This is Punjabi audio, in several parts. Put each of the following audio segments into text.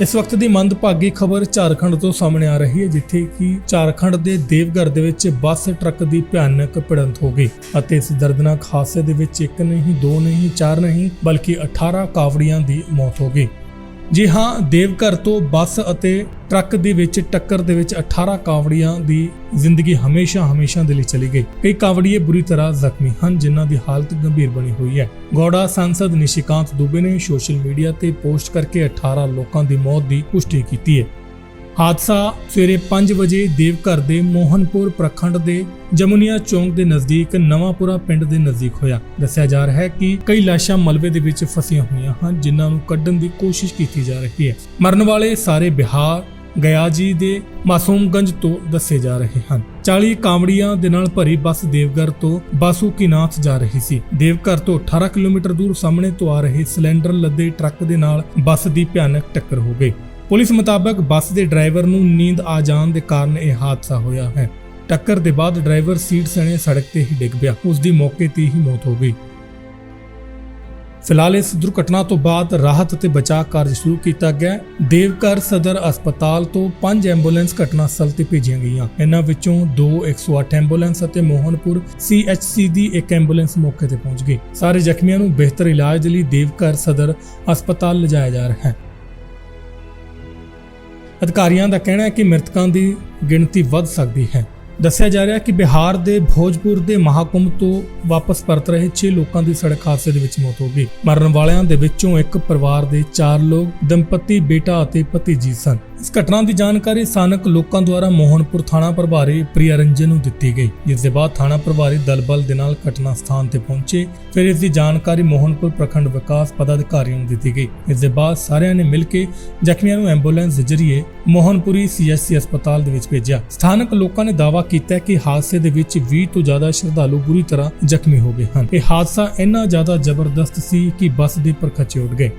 ਇਸ ਵਕਤ ਦੀ ਮੰਦਭਾਗੀ ਖਬਰ ਝਾਰਖੰਡ ਤੋਂ ਸਾਹਮਣੇ ਆ ਰਹੀ ਹੈ, ਜਿੱਥੇ ਕਿ ਝਾਰਖੰਡ ਦੇ ਦੇਵਗੜ੍ਹ ਦੇ ਵਿੱਚ ਬੱਸ ਟਰੱਕ ਦੀ ਭਿਆਨਕ ਭਿੜੰਤ ਹੋ ਗਈ ਅਤੇ ਇਸ ਦਰਦਨਾਕ ਹਾਦਸੇ ਦੇ ਵਿੱਚ ਇੱਕ ਨਹੀਂ, ਦੋ ਨਹੀਂ, ਚਾਰ ਨਹੀਂ, ਬਲਕਿ 18 ਕਾਵੜੀਆਂ ਦੀ ਮੌਤ ਹੋ ਗਈ। ਜੀ ਹਾਂ, ਦੇਵਘਰ ਤੋਂ ਬੱਸ ਅਤੇ ਟਰੱਕ ਦੇ ਵਿੱਚ ਟੱਕਰ ਦੇ ਵਿੱਚ 18 ਕਾਵੜੀਆਂ ਦੀ ਜ਼ਿੰਦਗੀ ਹਮੇਸ਼ਾ ਹਮੇਸ਼ਾ ਦੇ ਲਈ ਚਲੀ ਗਈ। ਕਈ ਕਾਵੜੀਏ ਬੁਰੀ ਤਰ੍ਹਾਂ ਜ਼ਖਮੀ ਹਨ, ਜਿਨ੍ਹਾਂ ਦੀ ਹਾਲਤ ਗੰਭੀਰ ਬਣੀ ਹੋਈ ਹੈ। ਗੌੜਾ ਸੰਸਦ ਨਿਸ਼ਿਕਾਂਤ ਦੁਬੇ ਨੇ ਸੋਸ਼ਲ ਮੀਡੀਆ ਤੇ ਪੋਸਟ ਕਰਕੇ 18 ਲੋਕਾਂ ਦੀ ਮੌਤ ਦੀ ਪੁਸ਼ਟੀ ਕੀਤੀ ਹੈ। ਹਾਦਸਾ ਸਵੇਰੇ 5 ਵਜੇ ਦੇਵਘਰ ਦੇ ਮੋਹਨਪੁਰ ਪ੍ਰਖੰਡ ਦੇ ਜਮੁਨੀਆ ਚੌਂਕ ਦੇ ਨਜ਼ਦੀਕ ਨਵਾਂਪੁਰਾ ਪਿੰਡ ਦੇ ਨਜ਼ਦੀਕ ਹੋਇਆ। ਦੱਸਿਆ ਜਾ ਰਿਹਾ ਹੈ ਕਿ ਕਈ ਲਾਸ਼ਾਂ ਮਲਬੇ ਦੇ ਵਿੱਚ ਫਸੀਆਂ ਹੋਈਆਂ ਹਨ, ਜਿਨ੍ਹਾਂ ਨੂੰ ਕੱਢਣ ਦੀ ਕੋਸ਼ਿਸ਼ ਕੀਤੀ ਜਾ ਰਹੀ ਹੈ। ਮਰਨ ਵਾਲੇ ਸਾਰੇ ਬਿਹਾਰ ਗਿਆ ਜੀ ਦੇ ਮਾਸੂਮਗੰਜ ਤੋਂ ਦੱਸੇ ਜਾ ਰਹੇ ਹਨ। 40 ਕਾਂਵੜੀਆਂ ਦੇ ਨਾਲ ਭਰੀ ਬੱਸ ਦੇਵਗਰ ਤੋਂ ਬਾਸੂਕੀਨਾਥ ਜਾ ਰਹੀ ਸੀ। ਦੇਵਘਰ ਤੋਂ 18 ਕਿਲੋਮੀਟਰ ਦੂਰ ਸਾਹਮਣੇ ਤੋਂ ਆ ਰਹੇ ਸਿਲੰਡਰ ਲੱਦੇ ਟਰੱਕ ਦੇ ਨਾਲ ਬੱਸ ਦੀ ਭਿਆਨਕ ਟੱਕਰ ਹੋ ਗਈ। ਪੁਲਿਸ ਮੁਤਾਬਕ ਬੱਸ ਦੇ ਡਰਾਈਵਰ ਨੂੰ ਨੀਂਦ ਆ ਜਾਣ ਦੇ ਕਾਰਨ ਇਹ ਹਾਦਸਾ ਹੋਇਆ ਹੈ। ਟੱਕਰ ਦੇ ਬਾਅਦ ਡਰਾਈਵਰ ਸੀਟ ਸਣੇ ਸੜਕ ਤੇ ਹੀ ਡਿੱਗ ਪਿਆ। ਉਸ ਦੀ ਮੌਕੇ ਤੇ ਹੀ ਮੌਤ ਹੋ ਗਈ। ਫਿਲਹਾਲ ਇਸ ਦੁਰਘਟਨਾ ਤੋਂ ਬਾਅਦ ਰਾਹਤ ਅਤੇ ਬਚਾਅ ਕਾਰਜ ਸ਼ੁਰੂ ਕੀਤਾ ਗਿਆ ਹੈ। ਦੇਵਘਰ ਸਦਰ ਹਸਪਤਾਲ ਤੋਂ ਪੰਜ ਐਂਬੂਲੈਂਸ ਘਟਨਾ ਸਥਲ ਤੇ ਭੇਜੀਆਂ ਗਈਆਂ। ਇਹਨਾਂ ਵਿੱਚੋਂ ਦੋ 108 ਐਂਬੂਲੈਂਸ ਅਤੇ ਮੋਹਨਪੁਰ CHC ਦੀ ਇੱਕ ਐਂਬੂਲੈਂਸ ਮੌਕੇ ਤੇ ਪਹੁੰਚ ਗਈ। ਸਾਰੇ ਜ਼ਖਮੀਆਂ ਨੂੰ ਬਿਹਤਰ ਇਲਾਜ ਲਈ ਦੇਵਘਰ ਸਦਰ ਹਸਪਤਾਲ ਲਿਜਾਇਆ ਜਾ ਰਿਹਾ ਹੈ। ਅਧਿਕਾਰੀਆਂ ਦਾ ਕਹਿਣਾ ਹੈ ਕਿ ਮ੍ਰਿਤਕਾਂ ਦੀ ਗਿਣਤੀ ਵੱਧ ਸਕਦੀ ਹੈ। ਦੱਸਿਆ ਜਾ ਰਿਹਾ ਕਿ ਬਿਹਾਰ ਦੇ ਭੋਜਪੁਰ ਦੇ ਮਹਾਕੁੰਭ ਤੋਂ ਵਾਪਸ ਪਰਤ ਰਹੇ 6 ਲੋਕਾਂ ਦੀ ਸੜਕ ਹਾਦਸੇ ਦੇ ਵਿੱਚ ਮੌਤ ਹੋ ਗਈ। ਮਰਨ ਵਾਲਿਆਂ ਦੇ ਵਿੱਚੋਂ ਇੱਕ ਪਰਿਵਾਰ ਦੇ 4 ਲੋਕ, ਦੰਪਤੀ, ਬੇਟਾ ਅਤੇ ਭਤੀਜੀ ਸਨ। ਇਸ ਘਟਨਾ ਦੀ ਜਾਣਕਾਰੀ ਸਥਾਨਕ ਲੋਕਾਂ ਦੁਆਰਾ ਮੋਹਨਪੁਰ ਥਾਣਾ ਪ੍ਰਭਾਰੀ ਪ੍ਰਿਆ ਰੰਜਨ ਨੂੰ ਦਿੱਤੀ ਗਈ। ਜਿਸ ਦੇ ਬਾਅਦ ਥਾਣਾ ਪ੍ਰਭਾਰੀ ਦਲਬਲ ਦੇ ਨਾਲ ਘਟਨਾ ਸਥਾਨ ਤੇ ਪਹੁੰਚੇ। ਫਿਰ ਇਸ ਦੀ ਜਾਣਕਾਰੀ ਮੋਹਨਪੁਰ ਪ੍ਰਖੰਡ ਵਿਕਾਸ ਪਦਾਧਿਕਾਰੀਆਂ ਨੂੰ ਦਿੱਤੀ ਗਈ। ਇਸ ਦੇ ਬਾਅਦ ਸਾਰਿਆਂ ਨੇ ਮਿਲ ਕੇ ਜ਼ਖਮੀਆਂ ਨੂੰ ਐਂਬੂਲੈਂਸ ਦੇ ਜ਼ਰੀਏ ਮੋਹਨਪੁਰੀ ਸੀਐਸਸੀ ਹਸਪਤਾਲ ਦੇ ਵਿੱਚ ਭੇਜਿਆ। ਸਥਾਨਕ ਲੋਕਾਂ ਨੇ ਦਾਅਵਾ ਕੀਤਾ ਹੈ ਕਿ ਹਾਦਸੇ ਦੇ ਵਿੱਚ 20 ਤੋਂ ਜ਼ਿਆਦਾ ਸ਼ਰਧਾਲੂ ਬੁਰੀ ਤਰ੍ਹਾਂ ਜ਼ਖਮੀ ਹੋ ਗਏ ਹਨ। ਇਹ ਹਾਦਸਾ ਇੰਨਾ ਜ਼ਿਆਦਾ ਜ਼ਬਰਦਸਤ ਸੀ ਕਿ ਬੱਸ ਦੇ ਪਰਖਚੇ ਉੱਡ ਗਏ।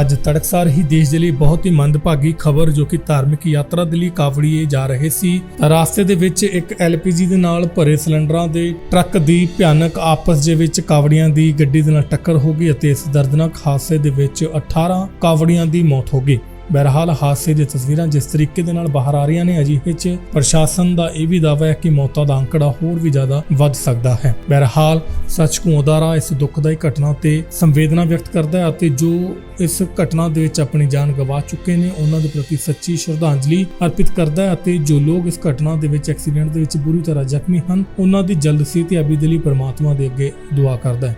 ਅੱਜ ਤੜਕਸਾਰ ਹੀ ਦੇਸ਼ ਦੇ ਲਈ ਬਹੁਤ ਹੀ ਮੰਦਭਾਗੀ ਖਬਰ ਜੋ ਕਿ ਧਾਰਮਿਕ ਯਾਤਰਾ ਦੇ ਲਈ ਕਾਵੜੀਏ ਜਾ ਰਹੇ ਸੀ ਰਾਸਤੇ ਦੇ ਵਿੱਚ ਇੱਕ ਐਲਪੀਜੀ ਦੇ ਨਾਲ ਭਰੇ ਸਿਲੰਡਰਾਂ ਦੇ ਟਰੱਕ ਦੀ ਭਿਆਨਕ ਆਪਸ ਦੇ ਵਿੱਚ ਕਾਵੜੀਆਂ ਦੀ ਗੱਡੀ ਦੇ ਨਾਲ ਟੱਕਰ ਹੋ ਗਈ ਅਤੇ ਇਸ ਦਰਦਨਾਕ ਹਾਦਸੇ ਦੇ ਵਿੱਚ 18 ਕਾਵੜੀਆਂ ਦੀ ਮੌਤ ਹੋ ਗਈ। ਬਹਰਹਾਲ ਹਾਦਸੇ ਦੀਆਂ ਤਸਵੀਰਾਂ ਜਿਸ ਤਰੀਕੇ ਦੇ ਨਾਲ ਬਾਹਰ ਆ ਰਹੀਆਂ ਨੇ, ਅਜਿਹੇ 'ਚ ਪ੍ਰਸ਼ਾਸਨ ਦਾ ਇਹ ਵੀ ਦਾਅਵਾ ਹੈ ਕਿ ਮੌਤਾਂ ਦਾ ਅੰਕੜਾ ਹੋਰ ਵੀ ਜ਼ਿਆਦਾ ਵੱਧ ਸਕਦਾ ਹੈ। ਬਹਰਹਾਲ ਸੱਚ ਅਦਾਰਾ ਇਸ ਦੁਖਦਾਈ ਘਟਨਾ ਤੇ ਸੰਵੇਦਨਾ ਵਿਅਕਤ ਕਰਦਾ ਹੈ ਅਤੇ ਜੋ ਇਸ ਘਟਨਾ ਦੇ ਵਿੱਚ ਆਪਣੀ ਜਾਨ ਗਵਾ ਚੁੱਕੇ ਨੇ, ਉਹਨਾਂ ਦੇ ਪ੍ਰਤੀ ਸੱਚੀ ਸ਼ਰਧਾਂਜਲੀ ਅਰਪਿਤ ਕਰਦਾ ਹੈ ਅਤੇ ਜੋ ਲੋਕ ਇਸ ਘਟਨਾ ਦੇ ਵਿੱਚ ਐਕਸੀਡੈਂਟ ਦੇ ਵਿੱਚ ਬੁਰੀ ਤਰ੍ਹਾਂ ਜ਼ਖਮੀ ਹਨ, ਉਹਨਾਂ ਦੀ ਜਲਦ ਸਿਹਤਯਾਬੀ ਦੇ ਲਈ ਪ੍ਰਮਾਤਮਾ ਦੇ ਅੱਗੇ ਦੁਆ ਕਰਦਾ ਹੈ।